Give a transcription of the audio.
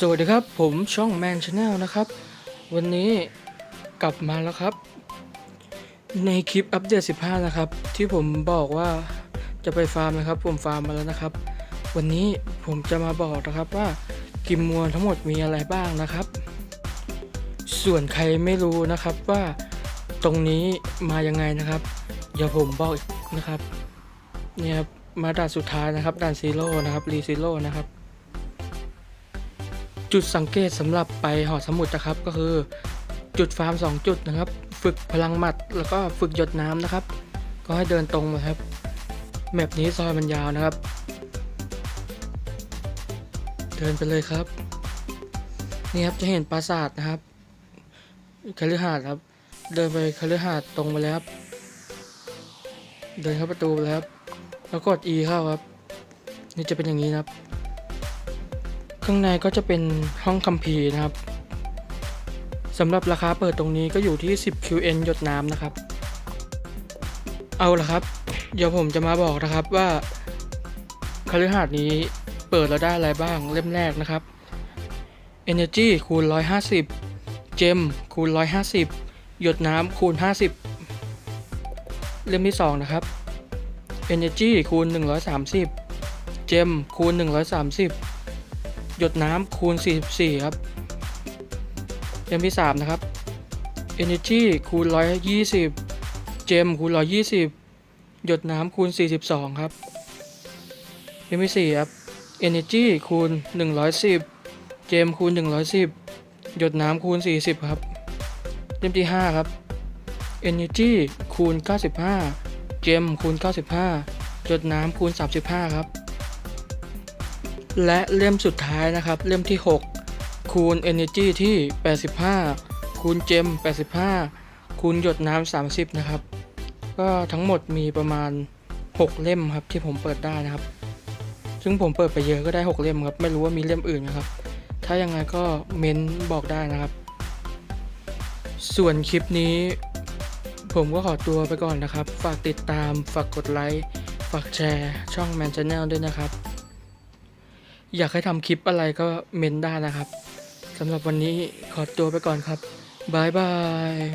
สวัสดีครับ ผมช่องแมนชาแนลนะครับ วันนี้กลับมาแล้วครับ ในคลิปอัปเดต 15 นะครับ ที่ผมบอกว่าจะไปฟาร์มนะครับ ผมฟาร์มมาแล้วนะครับ วันนี้ผมจะมาบอกนะครับว่ากิมมวลทั้งหมดมีอะไรบ้างนะครับ ส่วนใครไม่รู้นะครับว่าตรงนี้มายังไงนะครับเดี๋ยวผมบอกอีกนะครับเนี่ยมาด่านสุดท้ายนะครับด่านซีโร่นะครับรีซีโร่นะครับ จุดสังเกตสำหรับไปหอสมุดนะครับก็คือ จุดฟาร์ม 2 จุดนะครับ ฝึกพลังหมัดแล้วก็ฝึกหยดน้ำนะครับ ก็ให้เดินตรงมาครับแมปนี้ซอยมันยาวนะครับ เดินไปเลยครับ นี่ครับจะเห็นปราสาทนะครับคฤหาสน์ครับ เดินไปคฤหาสน์ตรงไปเลยครับเดินเข้าประตูไปเลยครับแล้วกด E เข้าครับ นี่จะเป็นอย่างนี้นะครับ ข้างในก็จะเป็นห้องคัมภีร์นะครับสำหรับราคาเปิดตรงนี้ก็อยู่ที่ 10 QN หยดน้ำนะครับ เอาละครับ เดี๋ยวผมจะมาบอกนะครับว่าคฤหาสน์นี้เปิดแล้วได้อะไรบ้างเล่มแรกนะครับ Energy คูณ 150 Gem คูณ 150 หยดน้ำคูณ 50 เล่มที่ 2 นะครับ Energy คูณ 130 Gem คูณ 130 หยดน้ำคูณ 44 ครับเล่มที่3นะครับ Energy คูณ 120เจมคูณ 120 หยดน้ำคูณ 42 ครับเล่มที่4ครับ Energy คูณ 110เจมคูณ 110 หยดน้ำคูณ 40 ครับเล่มที่5ครับ Energy คูณ 95เจมคูณ 95 หยดน้ำคูณ 35 ครับ และเล่มสุดท้ายนะครับเล่มที่ 6 คูณ Energy ที่ 85 คูณเจม 85 คูณหยดน้ำ30 นะครับ ก็ทั้งหมดมีประมาณ 6 เล่มครับที่ผมเปิดได้นะครับ ซึ่งผมเปิดไปเยอะก็ได้ 6 เล่มครับไม่รู้ว่ามีเล่มอื่นนะครับ ถ้ายังไงก็เม้นบอกได้นะครับ ส่วนคลิปนี้ ผมก็ขอตัวไปก่อนนะครับ ฝากติดตามฝากกดไลค์ฝากแชร์ช่อง Man Channel ด้วยนะครับ อยากให้ทำคลิปอะไรก็เมนได้นะครับสำหรับวันนี้ขอตัวไปก่อนครับบ๊ายบาย